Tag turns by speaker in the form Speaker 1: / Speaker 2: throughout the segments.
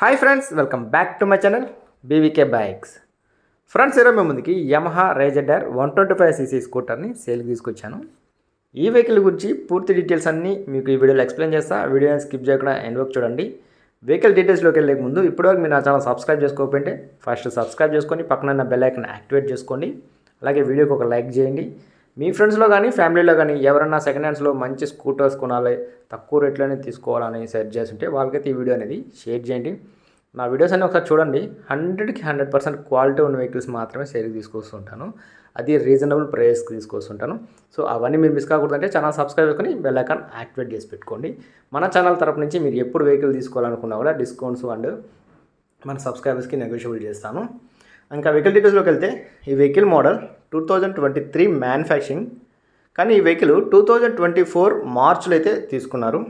Speaker 1: Hi friends welcome back to my channel BVK bikes friends ఈరోజు మేము ముందుకి Yamaha RayZR one twenty five CC స్కూటర్ని సేల్కి తీసుకొచ్చాను. ఈ వెహికల్ గురించి పూర్తి డీటెయిల్స్ అన్నీ మీకు ఈ వీడియోలో ఎక్స్ప్లెయిన్ చేస్తా. వీడియోని స్కిప్ చేయకుండా ఎండ్ వరకు చూడండి. వెహికల్ డీటెయిల్స్లోకి వెళ్ళే ముందు ఇప్పటివరకు మీరు నా ఛానల్ సబ్స్క్రైబ్ చేసుకోకపోతే ఫస్ట్ సబ్స్క్రైబ్ చేసుకొని పక్కన ఉన్న బెల్ ఐకన్ యాక్టివేట్ చేసుకోండి. అలాగే వీడియోకి ఒక లైక్ చేయండి. మీ ఫ్రెండ్స్లో కానీ ఫ్యామిలీలో కానీ ఎవరన్నా సెకండ్ హ్యాండ్స్లో మంచి స్కూటర్స్ కొనాలి తక్కువ రేట్లోనే తీసుకోవాలని సెర్చ్ చేస్తుంటే వాళ్ళకైతే ఈ వీడియో అనేది షేర్ చేయండి. నా వీడియోస్ అన్నీ ఒకసారి చూడండి. హండ్రెడ్కి హండ్రెడ్ పర్సెంట్ క్వాలిటీ ఉన్న వెహికల్స్ మాత్రమే సేల్కి తీసుకొస్తుంటాను. అది రీజనబుల్ ప్రైస్కి తీసుకొస్తుంటాను. సో అవన్నీ మీరు మిస్ కాకూడదంటే ఛానల్ సబ్స్క్రైబ్ చేసుకుని బెల్ ఐకాన్ యాక్టివేట్ చేసి పెట్టుకోండి. మన ఛానల్ తరపు నుంచి మీరు ఎప్పుడు వెహికల్ తీసుకోవాలనుకున్నా కూడా డిస్కౌంట్స్ అండ్ మన సబ్స్క్రైబర్స్కి నెగోషియబుల్ చేస్తాను. ఇంకా వెహికల్ డీటెయిల్స్లోకి వెళ్తే ఈ vehicle model two thousand twenty three manufacturing. కానీ ఈ vehicle two thousand twenty four మార్చ్లో అయితే తీసుకున్నారు.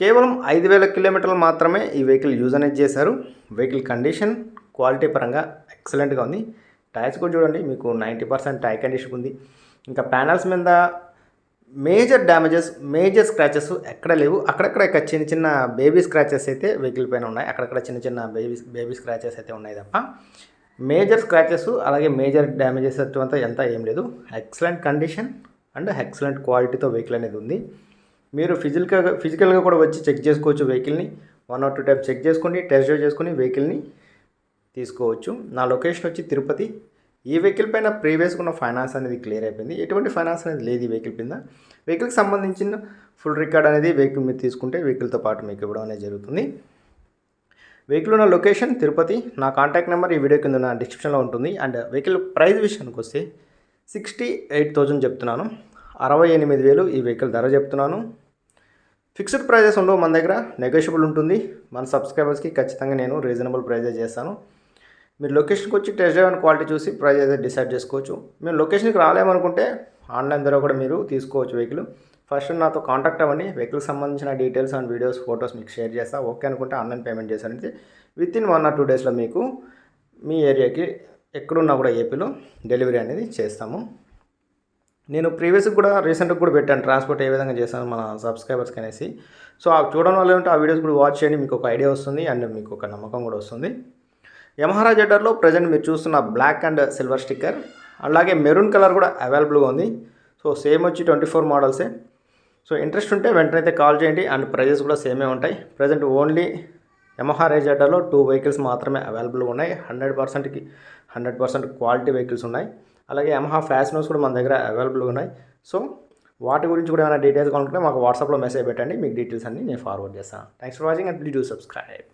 Speaker 1: కేవలం ఐదు వేల కిలోమీటర్లు మాత్రమే ఈ వెహికల్ యూజ్ అనేది చేశారు. వెహికల్ కండిషన్ క్వాలిటీ పరంగా ఎక్సలెంట్గా ఉంది. టైర్స్ కూడా చూడండి మీకు నైంటీ పర్సెంట్ టైర్ కండిషన్ ఉంది. ఇంకా ప్యానల్స్ మీద మేజర్ డ్యామేజెస్ మేజర్ స్క్రాచెస్ ఎక్కడ లేవు. అక్కడక్కడ ఇక చిన్న చిన్న బేబీ స్క్రాచెస్ అయితే వెహికల్ పైన ఉన్నాయి. అక్కడక్కడ చిన్న చిన్న బేబీ బేబీ స్క్రాచెస్ అయితే ఉన్నాయి తప్ప. మేజర్ స్క్రాచెస్ అలాగే మేజర్ డ్యామేజెస్ అటువంటి ఎంత ఏం లేదు. ఎక్సలెంట్ కండిషన్ అండ్ ఎక్సలెంట్ క్వాలిటీతో వెహికల్ అనేది ఉంది. మీరు ఫిజికల్గా ఫిజికల్గా కూడా వచ్చి చెక్ చేసుకోవచ్చు వెహికల్ని one or two type check చేసుకుని టెస్ట్ డ్రైవ్ చేసుకుని వెహికల్ని తీసుకోవచ్చు. నా లొకేషన్ వచ్చి తిరుపతి. ఈ వెహికల్ పైన ప్రీవియస్గా ఉన్న ఫైనాన్స్ అనేది క్లియర్ అయిపోయింది. ఎటువంటి ఫైనాన్స్ అనేది లేదు ఈ వెహికల్ కింద. వెహికల్కి సంబంధించిన ఫుల్ రికార్డ్ అనేది వెహికల్ మీరు తీసుకుంటే వెహికల్తో పాటు మీకు ఇవ్వడం అనేది జరుగుతుంది. వెహికల్ ఉన్న లొకేషన్ తిరుపతి నా కాంటాక్ట్ నెంబర్ ఈ వీడియో కింద నా డిస్క్రిప్షన్లో ఉంటుంది. అండ్ వెహికల్ ప్రైస్ విషయానికి వస్తే సిక్స్టీ ఎయిట్ థౌజండ్ చెప్తున్నాను. అరవై ఎనిమిది వేలు ఈ వెహికల్ ధర చెప్తున్నాను. ఫిక్స్డ్ ప్రైజెస్ ఉండవు మన దగ్గర. నెగోషియబుల్ ఉంటుంది. మన సబ్స్క్రైబర్స్కి ఖచ్చితంగా నేను రీజనబుల్ ప్రైజెస్ చేస్తాను. మీరు లొకేషన్కి వచ్చి టెస్ట్ డ్రైవ్ అండ్ క్వాలిటీ చూసి ప్రైస్ అయితే డిసైడ్ చేసుకోవచ్చు. మేము లొకేషన్కి రాలేమనుకుంటే ఆన్లైన్ ద్వారా కూడా మీరు తీసుకోవచ్చు వెహికల్ ఫస్ట్ నాతో కాంటాక్ట్ అవ్వండి. వెహికల్కి సంబంధించిన డీటెయిల్స్ అండ్ వీడియోస్ ఫొటోస్ మీకు షేర్ చేస్తా. ఓకే అనుకుంటే ఆన్లైన్ పేమెంట్ చేశానంటే within one or two డేస్లో మీకు మీ ఏరియాకి ఎక్కడున్నా కూడా ఏపీలో డెలివరీ అనేది చేస్తాము. నేను ప్రీవియస్గా కూడా రీసెంట్గా కూడా పెట్టాను. ట్రాన్స్పోర్ట్ ఏ విధంగా చేశాను మన సబ్స్క్రైబర్స్కి అనేసి. సో ఆ చూడడం వల్ల ఏంటంటే ఆ వీడియోస్ కూడా వాచ్ చేయండి. మీకు ఒక ఐడియా వస్తుంది అండ్ మీకు ఒక నమ్మకం కూడా వస్తుంది. యమహారా జెడ్డర్లో ప్రజెంట్ మీరు చూస్తున్న బ్లాక్ అండ్ సిల్వర్ స్టిక్కర్ అలాగే మెరూన్ కలర్ కూడా అవైలబుల్గా ఉంది. సో సేమ్ వచ్చి ట్వంటీ ఫోర్ మోడల్సే సో ఇంట్రెస్ట్ ఉంటే వెంటనే అయితే కాల్ చేయండి అండ్ ప్రైజెస్ కూడా సేమే ఉంటాయి. ప్రజెంట్ ఓన్లీ యమహా రైజర్డర్లో టూ వెహికల్స్ మాత్రమే అవైలబుల్గా ఉన్నాయి. హండ్రెడ్ పర్సెంట్కి హండ్రెడ్ పర్సెంట్ క్వాలిటీ వెహికల్స్ ఉన్నాయి. అలాగే యమహా ఫ్యాషనోస్ కూడా మన దగ్గర అవైలబుల్గా ఉన్నాయి. సో వాటి గురించి కూడా ఏమైనా డీటెయిల్స్ కావాలనుకుంటే మాకు వాట్సాప్లో మెసేజ్ పెట్టండి. మీకు డీటెయిల్స్ అన్ని నేను ఫార్వర్డ్ చేస్తాను. Thanks for watching and please do subscribe